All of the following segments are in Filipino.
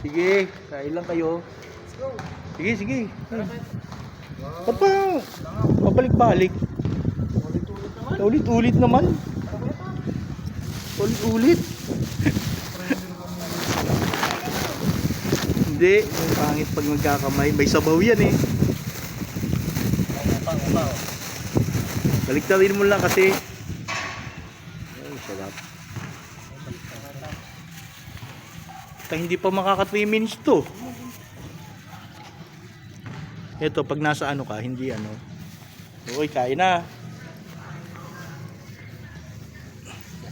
Sige, kain lang kayo. Sige, sige. Ba't pa? Pabalik-balik. Ulit-ulit naman. Ulit-ulit. Hindi, yung pangit pag magkakamay. May sabaw yan eh. Baliktarin mo lang kasi. Ay, sarap. Ta, hindi pa makaka 3 minutes to. Ito, pag nasa ano ka, hindi ano. Uy, kain na.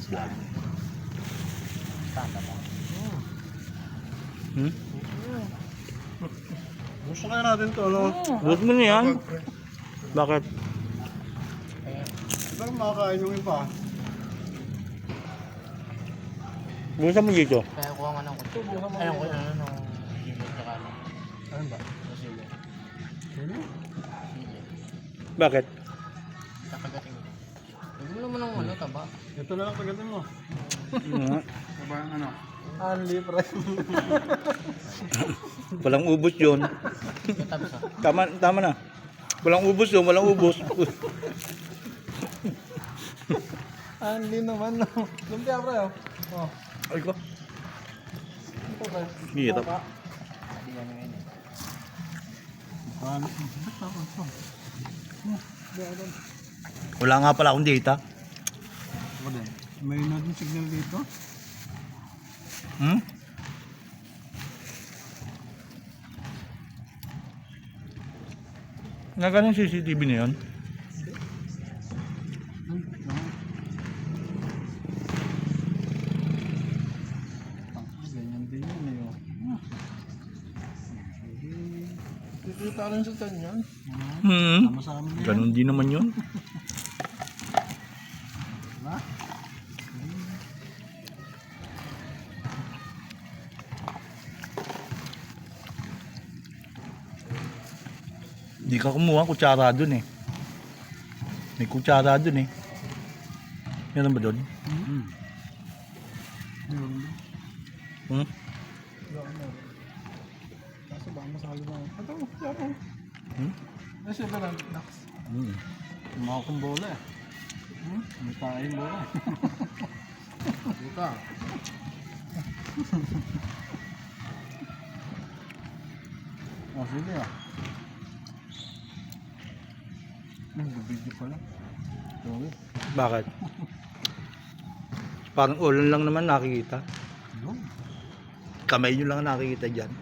Vlog. Hmm? Gusto kaya natin to, no? Gusto mo na yan? Bakit? Di ba makakain yung iba? Gusto mo dito? Kaya kuha nga ng kutso. Ayun ko ano nung sili tsaka ano. Ano ba? Yung sili. Sino? Sili. Bakit? Kakagating ko. Huwag mo naman ng ano, taba. Ito na lang pagdating mo. Yung ano? Unli price. Walang ubos yun. Tama, tama na. Walang ubos yun, walang ubos. Unli naman, no? Lumpia, pre, oh. Ay ko. Hirap. Eh. Wala nga pala akong data. Ako din. May natin signal dito. Hmm? Nagaling CCTV na yun? Din yun, eh, oh. Sige. Kikita rin sa tiyan yan. Ah, Hmm. Sama-sama na yan. Ganon din naman yun. Diba? Hindi ka kumuha kutsara dun eh. May kutsara dun eh. Meron ba dun? Hmm. Meron ba? Hmm? Kaso baka masali ba? Ito, yaro. Hmm? Ay, siya ba lang? Naks. Hmm. Tumawa kong bola eh. Hmm? May tayong bola. Buka. oh, sige ah. Nag-video pala. Sorry. Bakit? Parang ulan lang naman nakikita. Yun. Kamay nyo lang nakikita dyan.